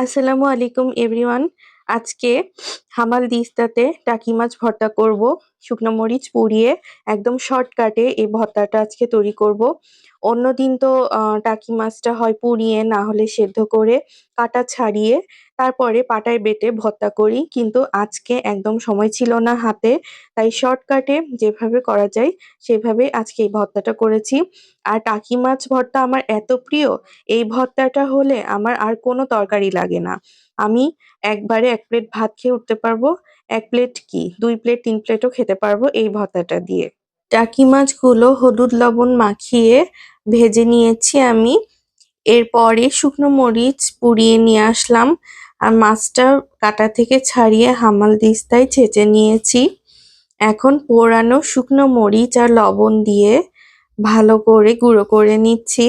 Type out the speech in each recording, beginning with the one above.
আসসালামু আলাইকুম এভরিওয়ান আজকে হামাল দিস্তাতে টাকি মাছ ভর্তা করব শুকনো মরিচ পুড়িয়ে একদম শর্টকাটে এই ভর্তাটা আজকে তৈরি করব। অন্যদিন তো আহ, টাকি মাছটা হয় পুড়িয়ে না হলে সেদ্ধ করে কাটা ছাড়িয়ে তারপরে পাটায় বেটে ভর্তা করি, কিন্তু আজকে একদম সময় ছিল না হাতে, তাই শর্টকাটে যেভাবে করা যায় সেভাবে আজকে এই ভর্তাটা করেছি। আর টাকি মাছ ভর্তা আমার এত প্রিয়, এই ভর্তাটা হলে আমার আর কোনো তরকারি লাগে না। আমি একবারে এক প্লেট ভাত খেয়ে উঠতে পারব, এক প্লেট কি, দুই প্লেট, তিন প্লেটও খেতে পারব এই ভর্তাটা দিয়ে। টাকি মাছগুলো হলুদ লবণ মাখিয়ে ভেজে নিয়েছি আমি। এরপরে শুকনো মরিচ পুড়িয়ে নিয়ে আসলাম। আর মাছটা কাটা থেকে ছাড়িয়ে হামাল দিস্তায় ছেঁচে নিয়েছি। এখন পোড়ানো শুকনো মরিচ আর লবণ দিয়ে ভালো করে গুঁড়ো করে নিচ্ছি।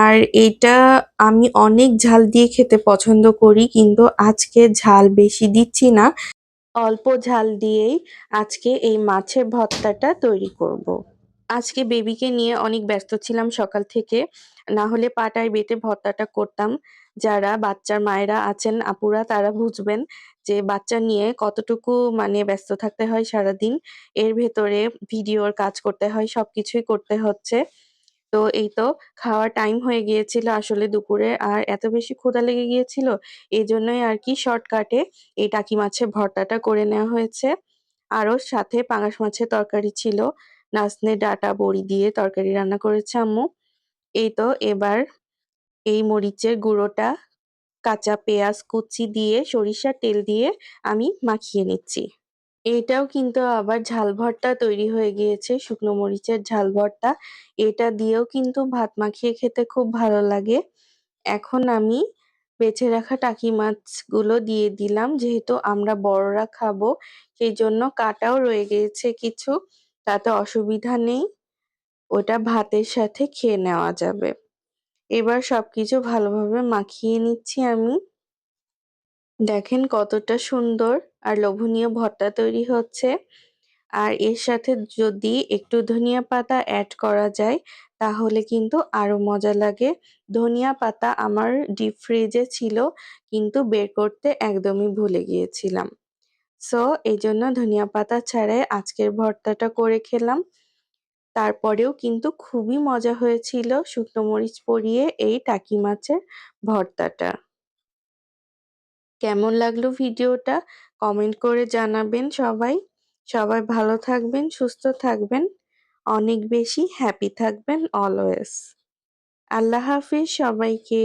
আর এটা আমি অনেক ঝাল দিয়ে খেতে পছন্দ করি, কিন্তু আজকে ঝাল বেশি দিচ্ছি না। অল্প ঝাল দিয়েই আজকে এই মাছের ভর্তাটা তৈরি করব। আজকে বেবিকে নিয়ে অনেক ব্যস্ত ছিলাম সকাল থেকে। না হলে পাটায় বেটে ভর্তাটা করতাম। যারা বাচ্চার মায়েরা আছেন, আপুরা, তারা বুঝবেন যে বাচ্চা নিয়ে কতটুকু মানে ব্যস্ত থাকতে হয় সারাদিন। এর ভেতরে ভিডিওর কাজ করতে হয়, সবকিছুই করতে হচ্ছে। তো এই তো খাওয়ার টাইম হয়ে গিয়েছিল আসলে দুপুরে আর এত বেশি ক্ষুধা লেগে গিয়েছিল এই জন্যই আর কি শর্টকাটে এই টাকি মাছের ভর্তাটা করে নেওয়া হয়েছে। আরও সাথে পাঙাশ মাছের তরকারি ছিল। নাচনে ডাটা বড়ি দিয়ে তরকারি রান্না করেছে আম্মু। এই তো, এবার এই মরিচের গুঁড়োটা, কাঁচা পেঁয়াজ কুচি দিয়ে, সরিষার তেল দিয়ে আমি মাখিয়ে নিচ্ছি। এটাও কিন্তু আবার ঝাল ভর্তা তৈরি হয়ে গিয়েছে, শুকনো মরিচের ঝাল ভর্তা। এটা দিয়েও কিন্তু ভাত মাখিয়ে খেতে খুব ভালো লাগে। এখন আমি বেছে রাখা টাকি মাছগুলো দিয়ে দিলাম, যেহেতু আমরা বড়রা খাব, সেই জন্য কাটাও রয়ে গিয়েছে কিছু। তাতে অসুবিধা নেই। ওটা ভাতের সাথে খেয়ে নেওয়া যাবে। এবার সবকিছু ভালোভাবে মাখিয়ে নিচ্ছি আমি। দেখেন কতটা সুন্দর আর লোভনীয় ভর্তা তৈরি হচ্ছে। আর এর সাথে যদি একটু ধনিয়া পাতা অ্যাড করা যায়, তাহলে কিন্তু আরও মজা লাগে। ধনিয়া পাতা আমার ডিপ ফ্রিজে ছিল, কিন্তু বের করতে একদমই ভুলে গিয়েছিলাম। সো এই জন্য ধনিয়া পাতা ছাড়াই আজকের ভর্তাটা করে খেলাম। তারপরেও কিন্তু খুবই মজা হয়েছিল শুকনো মরিচ পরিয়ে এই টাকি মাছের ভর্তাটা। কেমন লাগল ভিডিওটা? কমেন্ট করে জানাবেন সবাই। সবাই ভালো থাকবেন, সুস্থ থাকবেন। অনেক বেশি হ্যাপি থাকবেন অলওয়েজ। আল্লাহ হাফিজ সবাইকে।